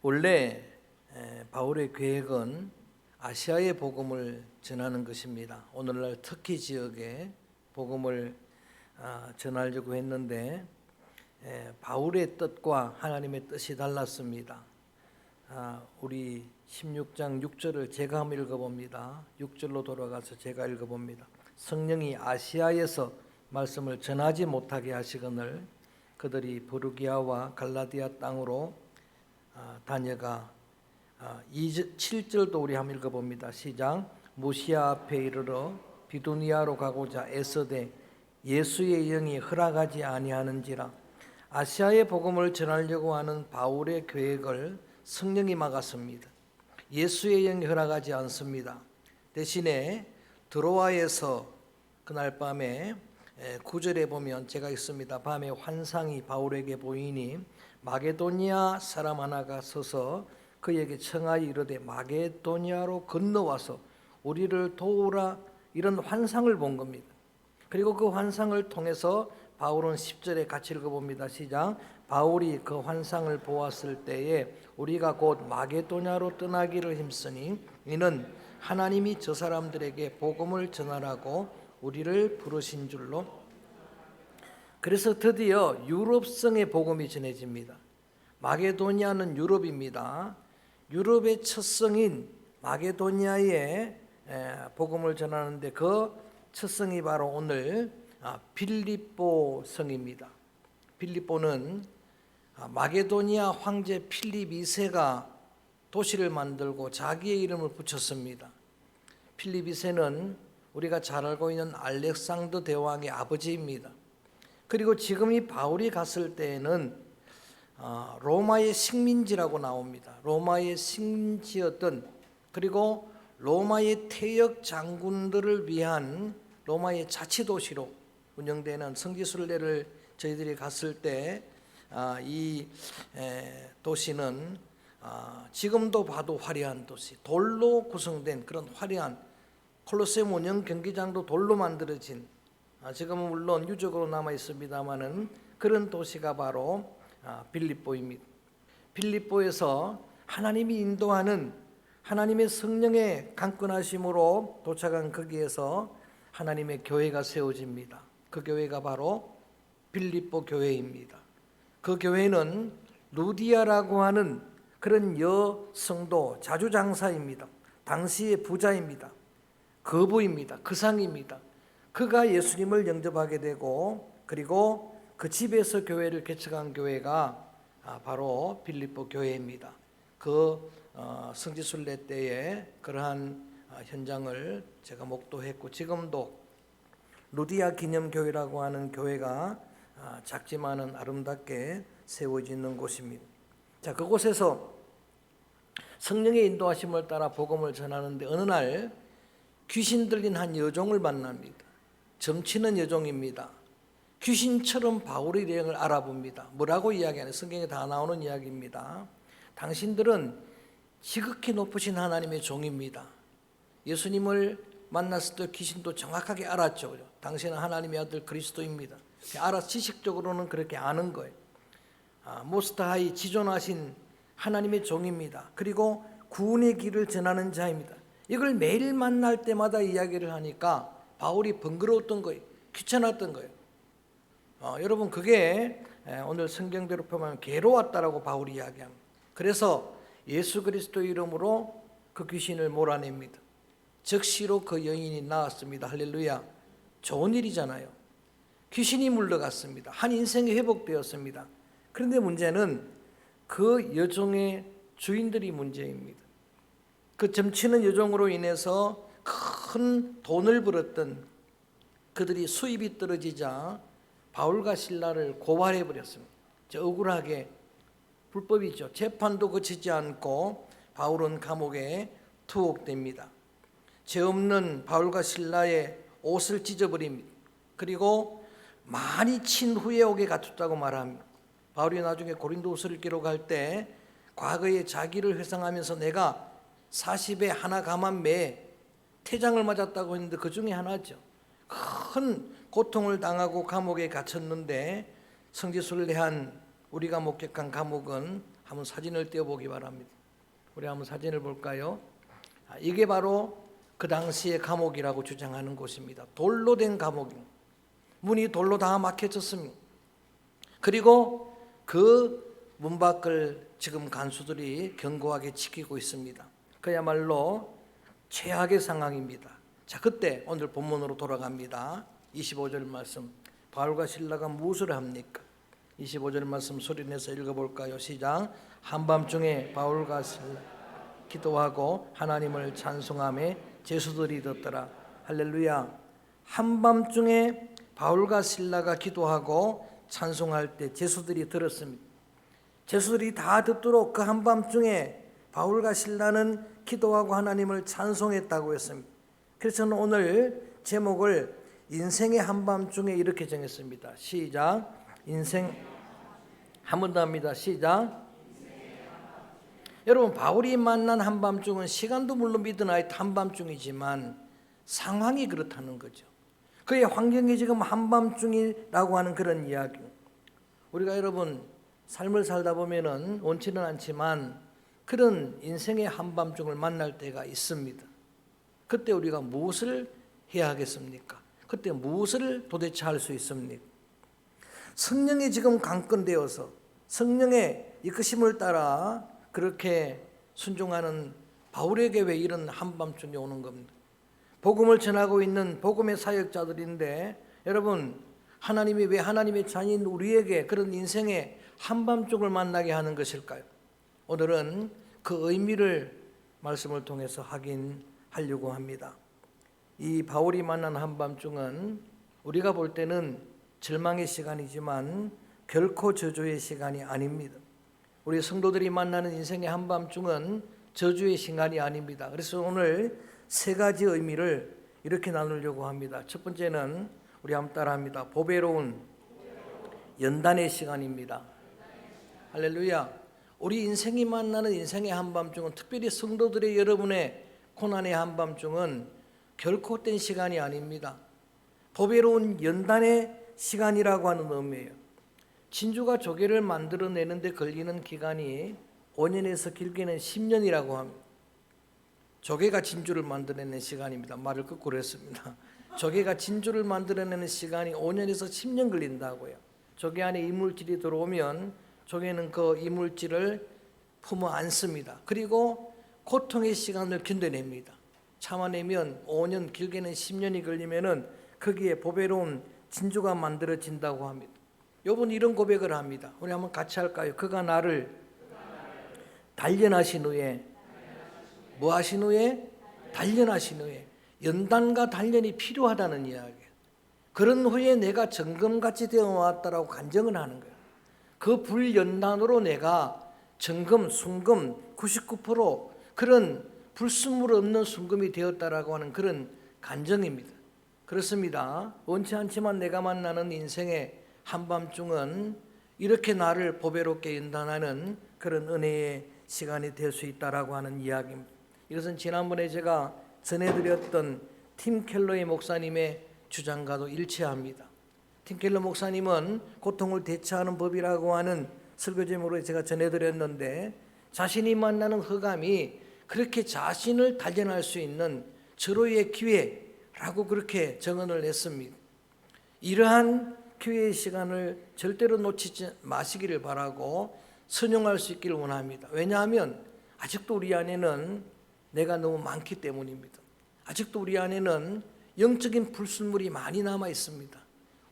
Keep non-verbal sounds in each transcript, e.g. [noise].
원래 에, 바울의 계획은 아시아의 복음을 전하는 것입니다. 오늘날 터키 지역에 복음을 아, 전하려고 했는데 에, 바울의 뜻과 하나님의 뜻이 달랐습니다. 아, 우리 16장 6절을 제가 한번 읽어봅니다. 6절로 돌아가서 제가 읽어봅니다. 성령이 아시아에서 말씀을 전하지 못하게 하시거늘 그들이 부르기아와 갈라디아 땅으로 아, 다녀가 아, 7절도 우리 한번 읽어봅니다. 시작 무시아 앞에 이르러 비두니아로 가고자 애써대 예수의 영이 허락하지 아니하는지라 아시아의 복음을 전하려고 하는 바울의 계획을 성령이 막았습니다. 예수의 영이 허락하지 않습니다. 대신에 드로아에서 그날 밤에 에, 구절에 보면 제가 있습니다. 밤에 환상이 바울에게 보이니 마게도니아 사람 하나가 서서 그에게 청하여 이르되 마게도니아로 건너와서 우리를 도우라 이런 환상을 본 겁니다. 그리고 그 환상을 통해서 바울은 10절에 같이 읽어봅니다. 시작. 바울이 그 환상을 보았을 때에 우리가 곧 마게도냐로 떠나기를 힘쓰니 이는 하나님이 저 사람들에게 복음을 전하라고 우리를 부르신 줄로 그래서 드디어 유럽성의 복음이 전해집니다. 마게도니아는 유럽입니다. 유럽의 첫 성인 마게도니아의 복음을 전하는데 그 첫 성이 바로 오늘 아, 빌립보 성입니다. 빌립보는 아, 마게도니아 황제 필립 2세가 도시를 만들고 자기의 이름을 붙였습니다. 필립 2세는 우리가 잘 알고 있는 알렉산더 대왕의 아버지입니다. 그리고 지금 이 바울이 갔을 때에는 아, 로마의 식민지라고 나옵니다. 로마의 식민지였던 그리고 로마의 태역 장군들을 위한 로마의 자치도시로 운영되는 성지순례를 저희들이 갔을 때이 아, 도시는 아, 지금도 봐도 화려한 도시, 돌로 구성된 그런 화려한 콜로세움 운영 경기장도 돌로 만들어진 아, 지금은 물론 유적으로 남아 있습니다만은 그런 도시가 바로 빌립보입니다. 빌립보에서 하나님이 인도하는 하나님의 성령의 강권하심으로 도착한 거기에서 하나님의 교회가 세워집니다. 그 교회가 바로 빌립보 교회입니다. 그 교회는 루디아라고 하는 그런 여성도 자주장사입니다. 당시의 부자입니다. 거부입니다. 그 상입니다. 그가 예수님을 영접하게 되고 그리고 그 집에서 교회를 개척한 교회가 아, 바로 빌립보 교회입니다. 그 어, 성지순례 때에 그러한 어, 현장을 제가 목도했고 지금도 루디아 기념교회라고 하는 교회가 어, 작지만은 아름답게 세워지는 곳입니다. 자 그곳에서 성령의 인도하심을 따라 복음을 전하는데 어느 날 귀신 들린 한 여종을 만납니다. 점치는 여종입니다. 귀신처럼 바울의 여행을 알아봅니다. 뭐라고 이야기하는 성경에 다 나오는 이야기입니다. 당신들은 지극히 높으신 하나님의 종입니다. 예수님을 만났을 때 귀신도 정확하게 알았죠. 당신은 하나님의 아들 그리스도입니다. 알아 지식적으로는 그렇게 아는 거예요. 아, 모스타하이 지존하신 하나님의 종입니다. 그리고 구원의 길을 전하는 자입니다. 이걸 매일 만날 때마다 이야기를 하니까 바울이 번거로웠던 거예요. 귀찮았던 거예요. 어, 여러분 그게 오늘 성경대로 표현하면 괴로웠다라고 바울이 이야기합니다. 그래서 예수 그리스도 이름으로 그 귀신을 몰아냅니다. 즉시로 그 여인이 나왔습니다. 할렐루야. 좋은 일이잖아요. 귀신이 물러갔습니다. 한 인생이 회복되었습니다. 그런데 문제는 그 여종의 주인들이 문제입니다. 그 점치는 여종으로 인해서 큰 돈을 벌었던 그들이 수입이 떨어지자 바울과 신라를 고발해 버렸습니다. 억울하게 불법이죠. 재판도 거치지 않고 바울은 감옥에 투옥됩니다. 죄 없는 바울과 신라의 옷을 찢어버립니다. 그리고 많이 친 후에 옥에 갇혔다고 말합니다. 바울이 나중에 고린도후서를 기록할 때 과거에 자기를 회상하면서 내가 40에 하나 감한 매 태장을 맞았다고 했는데 그 중에 하나죠. 큰 고통을 당하고 감옥에 갇혔는데 성지순례한 우리가 목격한 감옥은 한번 사진을 띄워보기 바랍니다. 우리 한번 사진을 볼까요? 아, 이게 바로 그 당시의 감옥이라고 주장하는 곳입니다. 돌로 된 감옥. 문이 돌로 다 막혀졌습니다. 그리고 그 문 밖을 지금 간수들이 견고하게 지키고 있습니다. 그야말로 최악의 상황입니다. 자, 그때 오늘 본문으로 돌아갑니다. 25절 말씀. 바울과 신라가 무엇을 합니까? 25절 말씀 소리내서 읽어볼까요? 시작. 한밤중에 바울과 신라 기도하고 하나님을 찬송함에 제수들이 듣더라. 할렐루야. 한밤중에 바울과 신라가 기도하고 찬송할 때 제수들이 들었습니다. 제수들이 다 듣도록 그 한밤중에 바울과 신라는 기도하고 하나님을 찬송했다고 했습니다. 그래서 저는 오늘 제목을 인생의 한밤중에 이렇게 정했습니다. 시작. 인생 한 번 더 합니다. 시작. 여러분 바울이 만난 한밤중은 시간도 물론 미드나잇 한밤중이지만 상황이 그렇다는 거죠. 그의 환경이 지금 한밤중이라고 하는 그런 이야기. 우리가 여러분 삶을 살다 보면은 원치는 않지만 그런 인생의 한밤중을 만날 때가 있습니다. 그때 우리가 무엇을 해야 하겠습니까? 그때 무엇을 도대체 할 수 있습니까? 성령이 지금 강건되어서 성령의 이끄심을 따라 그렇게 순종하는 바울에게 왜 이런 한밤중이 오는 겁니다. 복음을 전하고 있는 복음의 사역자들인데 여러분 하나님이 왜 하나님의 자녀인 우리에게 그런 인생의 한밤중을 만나게 하는 것일까요? 오늘은 그 의미를 말씀을 통해서 확인하려고 합니다. 이 바울이 만난 한밤중은 우리가 볼 때는 절망의 시간이지만 결코 저주의 시간이 아닙니다. 우리 성도들이 만나는 인생의 한밤중은 저주의 시간이 아닙니다. 그래서 오늘 세 가지 의미를 이렇게 나누려고 합니다. 첫 번째는 우리 한번 따라합니다. 보배로운 연단의 시간입니다. 할렐루야. 우리 인생이 만나는 인생의 한밤중은 특별히 성도들의 여러분의 고난의 한밤중은 결코 된 시간이 아닙니다. 보배로운 연단의 시간이라고 하는 의미예요. 진주가 조개를 만들어내는데 걸리는 기간이 5년에서 길게는 10년이라고 합니다. 조개가 진주를 만들어내는 시간입니다. 말을 거꾸로 했습니다. [laughs] 조개가 진주를 만들어내는 시간이 5년에서 10년 걸린다고요. 조개 안에 이물질이 들어오면 조개는 그 이물질을 품어 안습니다. 그리고 고통의 시간을 견뎌냅니다. 참아내면 5년 길게는 10년이 걸리면은 거기에 보배로운 진주가 만들어진다고 합니다. 요번 이런 고백을 합니다. 우리 한번 같이 할까요? 그가 나를 단련하신 후에 뭐 하신 후에 단련하신 후에 연단과 단련이 필요하다는 이야기예요. 그런 후에 내가 정금같이 되어 왔다라고 간증을 하는 거예요. 그 불연단으로 내가 정금, 순금 99% 그런 불순물 없는 순금이 되었다라고 하는 그런 간증입니다. 그렇습니다. 원치 않지만 내가 만나는 인생의 한밤중은 이렇게 나를 보배롭게 연단하는 그런 은혜의 시간이 될 수 있다라고 하는 이야기입니다. 이것은 지난번에 제가 전해드렸던 팀 켈러의 목사님의 주장과도 일치합니다. 팀 켈러 목사님은 고통을 대처하는 법이라고 하는 설교 제목으로 제가 전해드렸는데 자신이 만나는 흑암이 그렇게 자신을 단련할 수 있는 절호의 기회라고 그렇게 정언을 했습니다. 이러한 기회의 시간을 절대로 놓치지 마시기를 바라고 선용할 수 있기를 원합니다. 왜냐하면 아직도 우리 안에는 내가 너무 많기 때문입니다. 아직도 우리 안에는 영적인 불순물이 많이 남아 있습니다.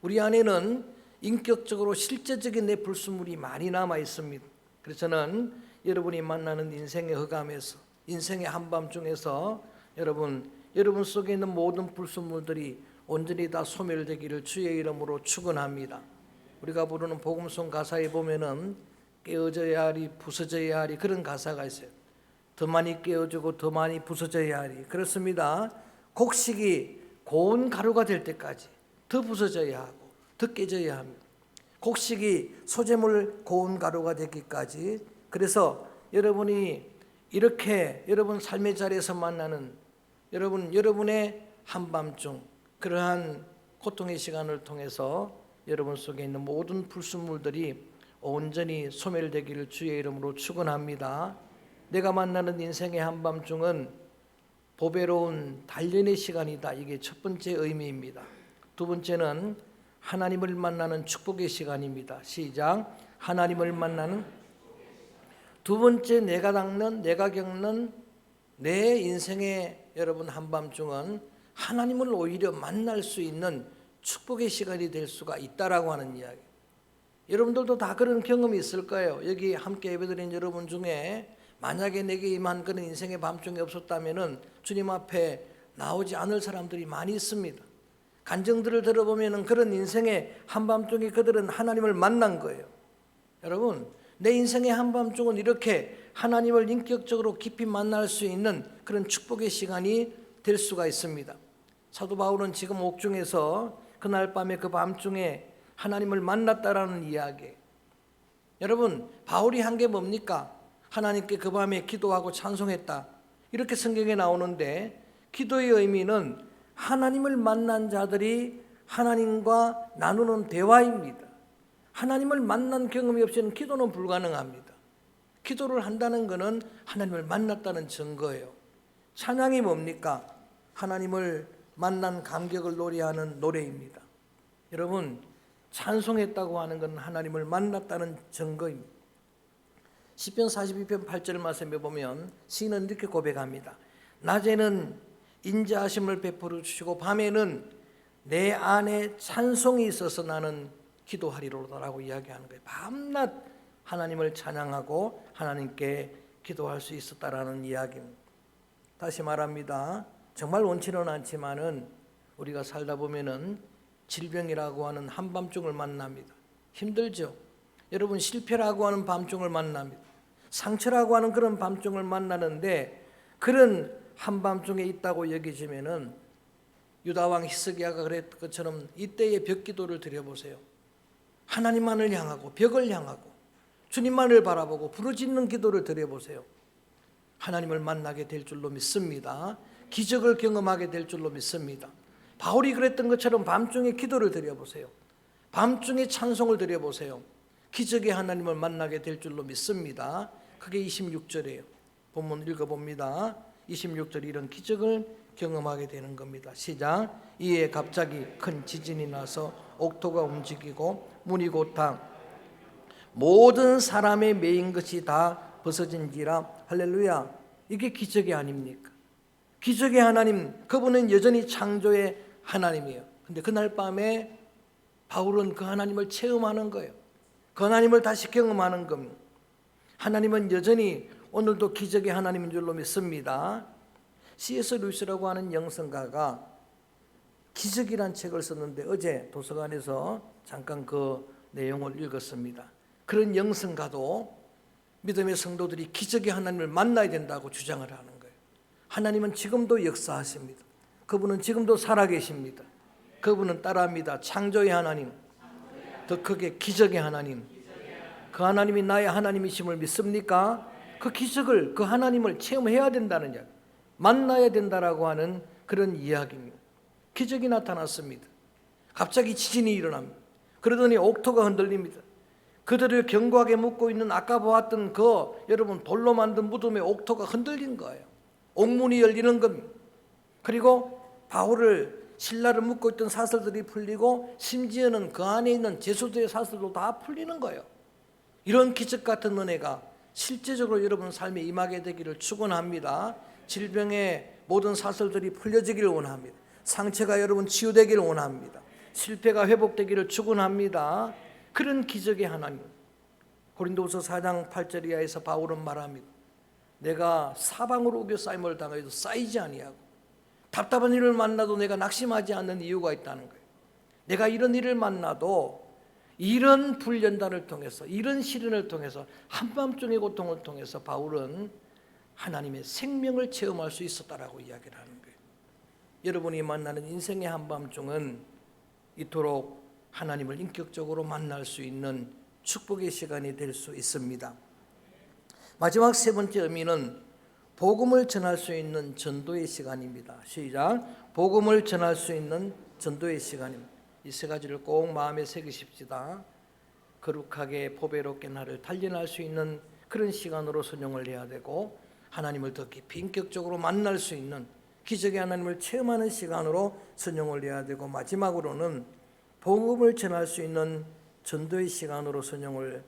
우리 안에는 인격적으로 실제적인 내 불순물이 많이 남아 있습니다. 그래서 저는 여러분이 만나는 인생의 흑암에서 인생의 한밤중에서 여러분 여러분 속에 있는 모든 불순물들이 온전히 다 소멸되기를 주의 이름으로 축원합니다. 우리가 부르는 복음송 가사에 보면은 깨어져야 하리 부서져야 하리 그런 가사가 있어요. 더 많이 깨어지고 더 많이 부서져야 하리. 그렇습니다. 곡식이 고운 가루가 될 때까지 더 부서져야 하고 더 깨져야 합니다. 곡식이 소재물 고운 가루가 되기까지 그래서 여러분이 이렇게 여러분 삶의 자리에서 만나는 여러분 여러분의 한밤중 그러한 고통의 시간을 통해서 여러분 속에 있는 모든 불순물들이 온전히 소멸되기를 주의 이름으로 축원합니다. 내가 만나는 인생의 한밤중은 보배로운 단련의 시간이다. 이게 첫 번째 의미입니다. 두 번째는 하나님을 만나는 축복의 시간입니다. 시작. 하나님을 만나는 두 번째 내가 닦는 내가 겪는 내 인생의 여러분 한밤중은 하나님을 오히려 만날 수 있는 축복의 시간이 될 수가 있다라고 하는 이야기. 여러분들도 다 그런 경험이 있을 거예요. 여기 함께 예배드린 여러분 중에 만약에 내게 임한 그런 인생의 밤중이 없었다면은 주님 앞에 나오지 않을 사람들이 많이 있습니다. 간증들을 들어보면은 그런 인생의 한밤중에 그들은 하나님을 만난 거예요. 여러분, 내 인생의 한밤중은 이렇게 하나님을 인격적으로 깊이 만날 수 있는 그런 축복의 시간이 될 수가 있습니다. 사도 바울은 지금 옥중에서 그날 밤에 그 밤중에 하나님을 만났다라는 이야기. 여러분, 바울이 한 게 뭡니까? 하나님께 그 밤에 기도하고 찬송했다. 이렇게 성경에 나오는데 기도의 의미는 하나님을 만난 자들이 하나님과 나누는 대화입니다. 하나님을 만난 경험이 없이는 기도는 불가능합니다. 기도를 한다는 것은 하나님을 만났다는 증거예요. 찬양이 뭡니까? 하나님을 만난 감격을 노래하는 노래입니다. 여러분, 찬송했다고 하는 것은 하나님을 만났다는 증거입니다. 시편 42편 8절 말씀에 보면 시인은 이렇게 고백합니다. 낮에는 인자하심을 베풀어 주시고 밤에는 내 안에 찬송이 있어서 나는 기도하리로다라고 이야기하는 거예요. 밤낮 하나님을 찬양하고 하나님께 기도할 수 있었다라는 이야기입니다. 다시 말합니다. 정말 원치는 않지만은 우리가 살다 보면은 질병이라고 하는 한밤중을 만납니다. 힘들죠. 여러분 실패라고 하는 밤중을 만납니다. 상처라고 하는 그런 밤중을 만나는데 그런 한밤중에 있다고 여기지면은 유다 왕 히스기야가 그랬던 것처럼 이때의 벽 기도를 드려보세요. 하나님만을 향하고 벽을 향하고 주님만을 바라보고 부르짖는 기도를 드려보세요. 하나님을 만나게 될 줄로 믿습니다. 기적을 경험하게 될 줄로 믿습니다. 바울이 그랬던 것처럼 밤중에 기도를 드려보세요. 밤중에 찬송을 드려보세요. 기적의 하나님을 만나게 될 줄로 믿습니다. 그게 26절이에요. 본문 읽어봅니다. 26절 이런 기적을 경험하게 되는 겁니다. 시작. 이에 갑자기 큰 지진이 나서 옥토가 움직이고 문이 곧다 모든 사람의 메인 것이 다 벗어진지라 할렐루야. 이게 기적이 아닙니까? 기적의 하나님, 그분은 여전히 창조의 하나님이에요. 근데 그날 밤에 바울은 그 하나님을 체험하는 거예요. 그 하나님을 다시 경험하는 겁니다. 하나님은 여전히 오늘도 기적의 하나님인 줄로 믿습니다. C.S. 루이스라고 하는 영성가가 기적이란 책을 썼는데 어제 도서관에서 잠깐 그 내용을 읽었습니다. 그런 영성가도 믿음의 성도들이 기적의 하나님을 만나야 된다고 주장을 하는 거예요. 하나님은 지금도 역사하십니다. 그분은 지금도 살아계십니다. 그분은 따라합니다. 창조의 하나님, 더 크게 기적의 하나님. 그 하나님이 나의 하나님이심을 믿습니까? 그 기적을 그 하나님을 체험해야 된다는 이야기. 만나야 된다라고 하는 그런 이야기입니다. 기적이 나타났습니다. 갑자기 지진이 일어납니다. 그러더니 옥토가 흔들립니다. 그들을 견고하게 묶고 있는 아까 보았던 그 여러분 돌로 만든 무덤의 옥토가 흔들린 거예요. 옥문이 열리는 겁니다. 그리고 바울을 신라를 묶고 있던 사슬들이 풀리고 심지어는 그 안에 있는 제수도의 사슬도 다 풀리는 거예요. 이런 기적 같은 은혜가 실제적으로 여러분 삶에 임하게 되기를 축원합니다. 질병의 모든 사슬들이 풀려지기를 원합니다. 상처가 여러분 치유되기를 원합니다. 실패가 회복되기를 축원합니다. 그런 기적의 하나님. 고린도서 4장 8절 이하에서 바울은 말합니다. 내가 사방으로 우겨 쌓임을 당해도 쌓이지 아니하고 답답한 일을 만나도 내가 낙심하지 않는 이유가 있다는 거예요. 내가 이런 일을 만나도 이런 불연단을 통해서 이런 시련을 통해서 한밤중의 고통을 통해서 바울은 하나님의 생명을 체험할 수 있었다라고 이야기를 하는 거예요. 여러분이 만나는 인생의 한밤중은 이토록 하나님을 인격적으로 만날 수 있는 축복의 시간이 될 수 있습니다. 마지막 세 번째 의미는 복음을 전할 수 있는 전도의 시간입니다. 시작. 복음을 전할 수 있는 전도의 시간입니다. 이 세 가지를 꼭 마음에 새기십시다. 거룩하게 보배롭게 나를 단련할 수 있는 그런 시간으로 선용을 해야 되고 하나님을 더 깊이 인격적으로 만날 수 있는 기적의 하나님을 체험하는 시간으로 선용을 해야 되고 마지막으로는 복음을 전할 수 있는 전도의 시간으로 선용을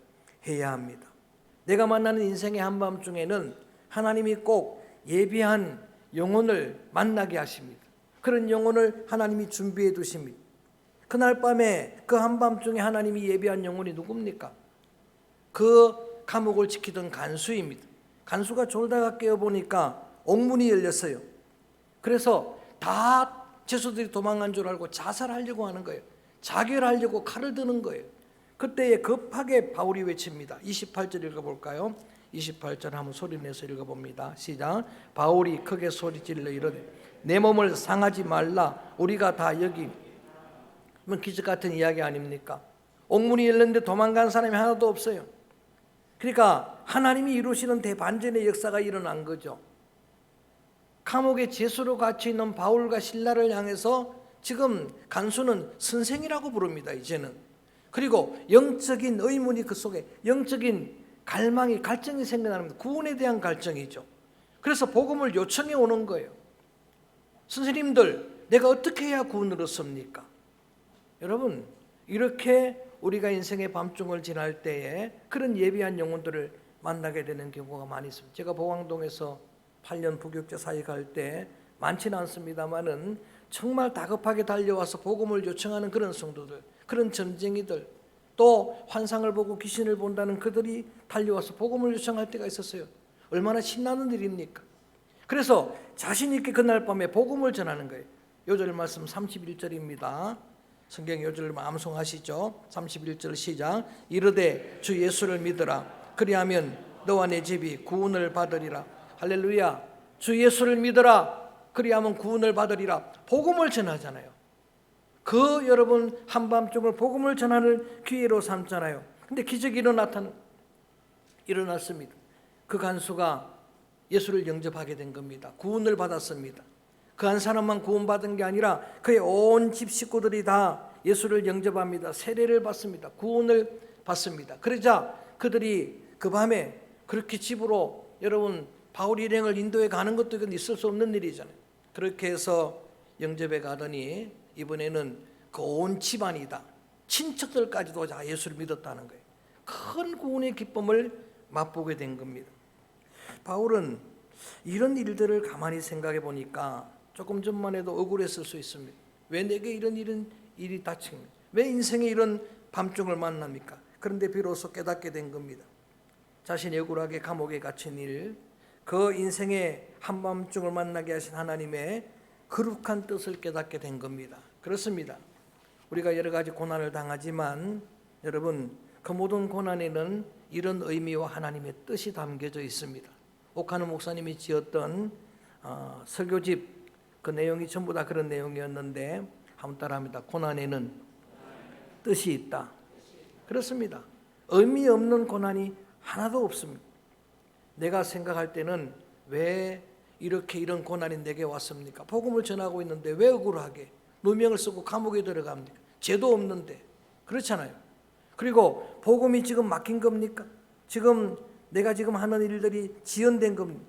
해야 합니다. 내가 만나는 인생의 한밤중에는 하나님이 꼭 예비한 영혼을 만나게 하십니다. 그런 영혼을 하나님이 준비해 두십니다. 그날 밤에 그 한밤중에 하나님이 예비한 영혼이 누굽니까? 그 감옥을 지키던 간수입니다. 간수가 졸다가 깨어보니까 옥문이 열렸어요. 그래서 다 죄수들이 도망간 줄 알고 자살하려고 하는 거예요. 자결하려고 칼을 드는 거예요. 그때에 급하게 바울이 외칩니다. 28절 읽어볼까요? 28절 한번 소리 내서 읽어봅니다. 시작. 바울이 크게 소리질러 이르되 내 몸을 상하지 말라. 우리가 다 여기 뭐 기적 같은 이야기 아닙니까? 옥문이 열렸는데 도망간 사람이 하나도 없어요. 그러니까 하나님이 이루시는 대반전의 역사가 일어난 거죠. 감옥에 제수로 갇혀 있는 바울과 신라를 향해서 지금 간수는 선생이라고 부릅니다. 이제는 그리고 영적인 의문이 그 속에 영적인 갈망이 갈증이 생겨나는 구원에 대한 갈증이죠. 그래서 복음을 요청해 오는 거예요. 선생님들, 내가 어떻게 해야 구원을 얻습니까? 여러분, 이렇게 우리가 인생의 밤중을 지날 때에 그런 예비한 영혼들을 만나게 되는 경우가 많이 있습니다. 제가 보광동에서 8년 부교육자 사회 갈때 많지는 않습니다만은 정말 다급하게 달려와서 복음을 요청하는 그런 성도들, 그런 전쟁이들, 또 환상을 보고 귀신을 본다는 그들이 달려와서 복음을 요청할 때가 있었어요. 얼마나 신나는 일입니까? 그래서 자신 있게 그날 밤에 복음을 전하는 거예요. 요절 말씀 31절입니다. 성경 요절을 암송하시죠. 31절 시작. 이르되 주 예수를 믿으라. 그리하면 너와 내 집이 구원을 받으리라. 할렐루야. 주 예수를 믿으라. 그리하면 구원을 받으리라. 복음을 전하잖아요. 그 여러분 한밤중을 복음을 전하는 기회로 삼잖아요. 근데 기적이 일어났다는 일어났습니다. 그 간수가 예수를 영접하게 된 겁니다. 구원을 받았습니다. 그 한 사람만 구원받은 게 아니라 그의 온 집 식구들이 다 예수를 영접합니다. 세례를 받습니다. 구원을 받습니다. 그러자 그들이 그 밤에 그렇게 집으로 여러분 바울 일행을 인도에 가는 것도 있을 수 없는 일이잖아요. 그렇게 해서 영접에 가더니 이번에는 그 온 집안이다. 친척들까지도 다 예수를 믿었다는 거예요. 큰 구원의 기쁨을 맛보게 된 겁니다. 바울은 이런 일들을 가만히 생각해 보니까 조금 전만 해도 억울했을 수 있습니다. 왜 내게 이런 일은 일이 닥칩니까? 왜 인생에 이런 밤중을 만납니까? 그런데 비로소 깨닫게 된 겁니다. 자신이 억울하게 감옥에 갇힌 일, 그 인생의 한밤중을 만나게 하신 하나님의 거룩한 뜻을 깨닫게 된 겁니다. 그렇습니다. 우리가 여러 가지 고난을 당하지만 여러분 그 모든 고난에는 이런 의미와 하나님의 뜻이 담겨져 있습니다. 옥하는 목사님이 지었던 어, 설교집 그 내용이 전부 다 그런 내용이었는데 한번 따라합니다. 고난에는 뜻이 있다. 그렇습니다. 의미 없는 고난이 하나도 없습니다. 내가 생각할 때는 왜 이렇게 이런 고난이 내게 왔습니까? 복음을 전하고 있는데 왜 억울하게 누명을 쓰고 감옥에 들어갑니까? 죄도 없는데 그렇잖아요. 그리고 복음이 지금 막힌 겁니까? 지금 내가 지금 하는 일들이 지연된 겁니다.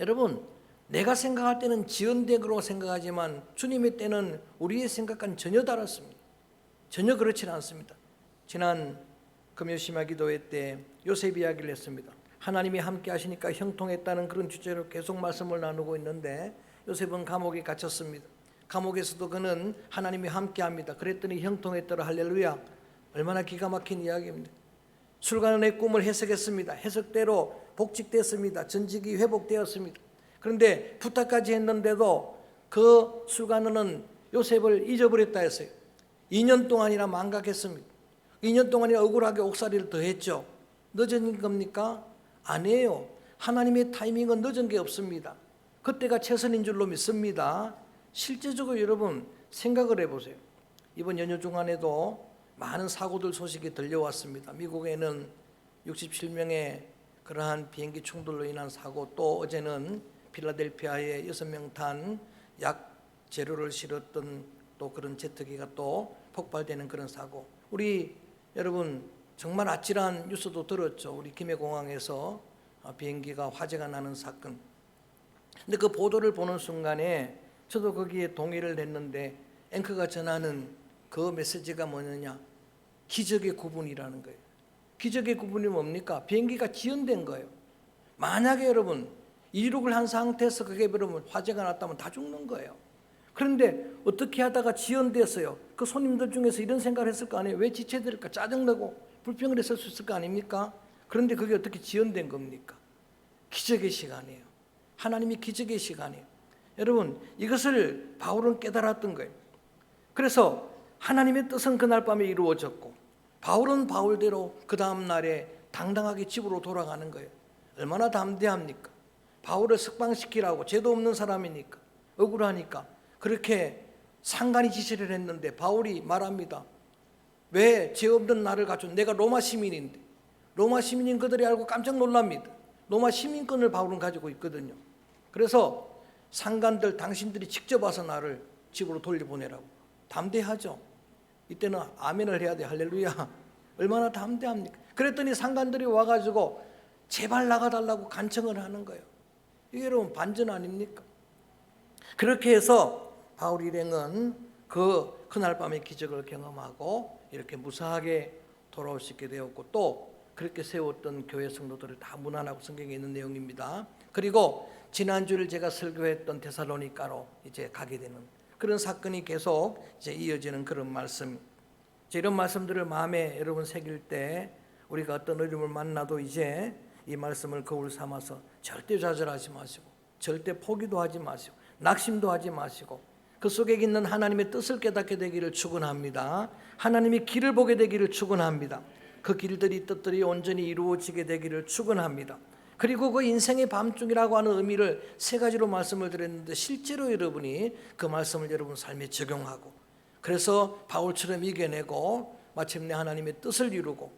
여러분, 내가 생각할 때는 지연된 거로 생각하지만 주님의 때는 우리의 생각과는 전혀 다릅니다. 전혀 그렇지는 않습니다. 지난 금요 심야 기도회 때 요셉 이야기를 했습니다. 하나님이 함께 하시니까 형통했다는 그런 주제로 계속 말씀을 나누고 있는데 요셉은 감옥에 갇혔습니다. 감옥에서도 그는 하나님이 함께 합니다. 그랬더니 형통했더라 할렐루야. 얼마나 기가 막힌 이야기입니다. 술관원의 꿈을 해석했습니다. 해석대로 복직됐습니다. 전직이 회복되었습니다. 그런데 부탁까지 했는데도 그 술관원은 요셉을 잊어버렸다 했어요. 2년 동안이나 망각했습니다. 2년 동안이나 억울하게 옥살이를 더했죠. 늦은 겁니까? 아니에요. 하나님의 타이밍은 늦은 게 없습니다. 그때가 최선인 줄로 믿습니다. 실제적으로 여러분 생각을 해보세요. 이번 연휴 중간에도 많은 사고들 소식이 들려왔습니다. 미국에는 67명의 그러한 비행기 충돌로 인한 사고 또 어제는 필라델피아에 6명 탄 약 재료를 실었던 또 그런 제트기가 또 폭발되는 그런 사고 우리 여러분 정말 아찔한 뉴스도 들었죠. 우리 김해공항에서 아, 비행기가 화재가 나는 사건. 근데 그 보도를 보는 순간에 저도 거기에 동의를 했는데 앵커가 전하는 그 메시지가 뭐느냐? 기적의 구분이라는 거예요. 기적의 구분이 뭡니까? 비행기가 지연된 거예요. 만약에 여러분 이륙을 한 상태에서 그게 여러분 화재가 났다면 다 죽는 거예요. 그런데 어떻게 하다가 지연됐어요. 그 손님들 중에서 이런 생각을 했을 거 아니에요. 왜 지체될까? 짜증나고 불평을 했을 수 있을 거 아닙니까? 그런데 그게 어떻게 지연된 겁니까? 기적의 시간이에요. 하나님이 기적의 시간이에요. 여러분 이것을 바울은 깨달았던 거예요. 그래서 하나님의 뜻은 그날 밤에 이루어졌고 바울은 바울대로 그 다음 날에 당당하게 집으로 돌아가는 거예요. 얼마나 담대합니까? 바울을 석방시키라고 죄도 없는 사람이니까 억울하니까 그렇게 상간이 지시를 했는데 바울이 말합니다. 왜 죄 없는 나를 갖춘 내가 로마 시민인데 로마 시민인 그들이 알고 깜짝 놀랍니다. 로마 시민권을 바울은 가지고 있거든요. 그래서 상관들 당신들이 직접 와서 나를 집으로 돌려보내라고 담대하죠. 이때는 아멘을 해야 돼 할렐루야. [laughs] 얼마나 담대합니까? 그랬더니 상관들이 와가지고 제발 나가달라고 간청을 하는 거예요. 이게 여러분 반전 아닙니까? 그렇게 해서 바울 일행은 그 그날 밤의 기적을 경험하고 이렇게 무사하게 돌아올 수 있게 되었고 또 그렇게 세웠던 교회 성도들을 다 문안하고 성경에 있는 내용입니다. 그리고 지난주를 제가 설교했던 데살로니가로 이제 가게 되는 그런 사건이 계속 이제 이어지는 그런 말씀. 이런 말씀들을 마음에 여러분 새길 때 우리가 어떤 어려움을 만나도 이제 이 말씀을 거울 삼아서 절대 좌절하지 마시고 절대 포기도 하지 마시고 낙심도 하지 마시고 그 속에 있는 하나님의 뜻을 깨닫게 되기를 축원합니다. 하나님의 길을 보게 되기를 축원합니다. 그 길들이 뜻들이 온전히 이루어지게 되기를 축원합니다. 그리고 그 인생의 밤중이라고 하는 의미를 세 가지로 말씀을 드렸는데 실제로 여러분이 그 말씀을 여러분 삶에 적용하고 그래서 바울처럼 이겨내고 마침내 하나님의 뜻을 이루고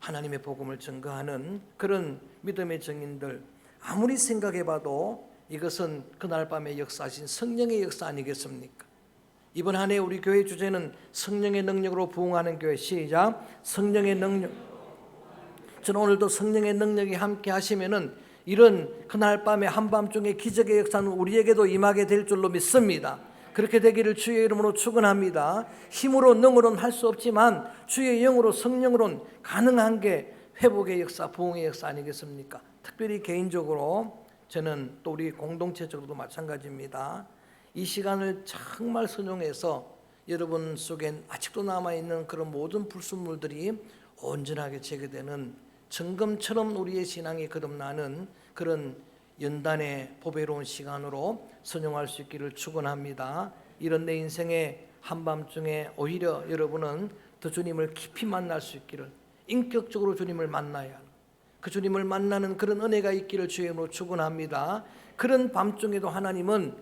하나님의 복음을 증거하는 그런 믿음의 증인들 아무리 생각해봐도 이것은 그날 밤에 역사하신 성령의 역사 아니겠습니까? 이번 한 해 우리 교회 주제는 성령의 능력으로 부흥하는 교회 시작 성령의 능력 저는 오늘도 성령의 능력이 함께 하시면은 이런 그날 밤에 한밤중에 기적의 역사는 우리에게도 임하게 될 줄로 믿습니다. 그렇게 되기를 주의 이름으로 축원합니다. 힘으로 능으로는 할 수 없지만 주의 영으로 성령으로는 가능한 게 회복의 역사, 부흥의 역사 아니겠습니까? 특별히 개인적으로 저는 또 우리 공동체적으로도 마찬가지입니다. 이 시간을 정말 선용해서 여러분 속엔 아직도 남아 있는 그런 모든 불순물들이 온전하게 제거되는 정금처럼 우리의 신앙이 거듭나는 그런 연단의 보배로운 시간으로 선용할 수 있기를 축원합니다. 이런 내 인생의 한밤중에 오히려 여러분은 더 주님을 깊이 만날 수 있기를 인격적으로 주님을 만나야 그 주님을 만나는 그런 은혜가 있기를 주의 이름으로 축원합니다. 그런 밤중에도 하나님은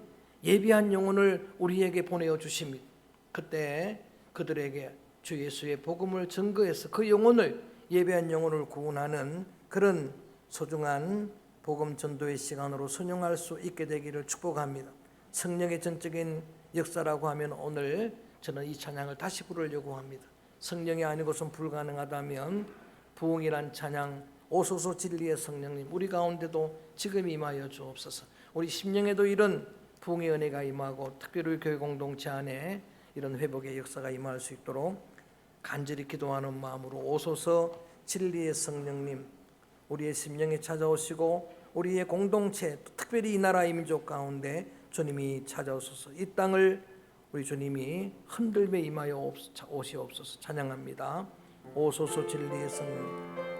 예비한 영혼을 우리에게 보내어 주십니다. 그때 그들에게 주 예수의 복음을 증거해서 그 영혼을 예배한 영혼을 구원하는 그런 소중한 복음 전도의 시간으로 순용할 수 있게 되기를 축복합니다. 성령의 전적인 역사라고 하면 오늘 저는 이 찬양을 다시 부르려고 합니다. 성령이 아닌 것은 불가능하다면 부흥이란 찬양 오소서 진리의 성령님 우리 가운데도 지금 임하여 주옵소서. 우리 심령에도 이런 부흥의 은혜가 임하고 특별히 교회 공동체 안에 이런 회복의 역사가 임할 수 있도록 간절히 기도하는 마음으로 오소서 진리의 성령님 우리의 심령에 찾아오시고 우리의 공동체 특별히 이 나라의 민족 가운데 주님이 찾아오소서 이 땅을 우리 주님이 흔들며 임하여 오시옵소서 찬양합니다. 오소서 진리의 성령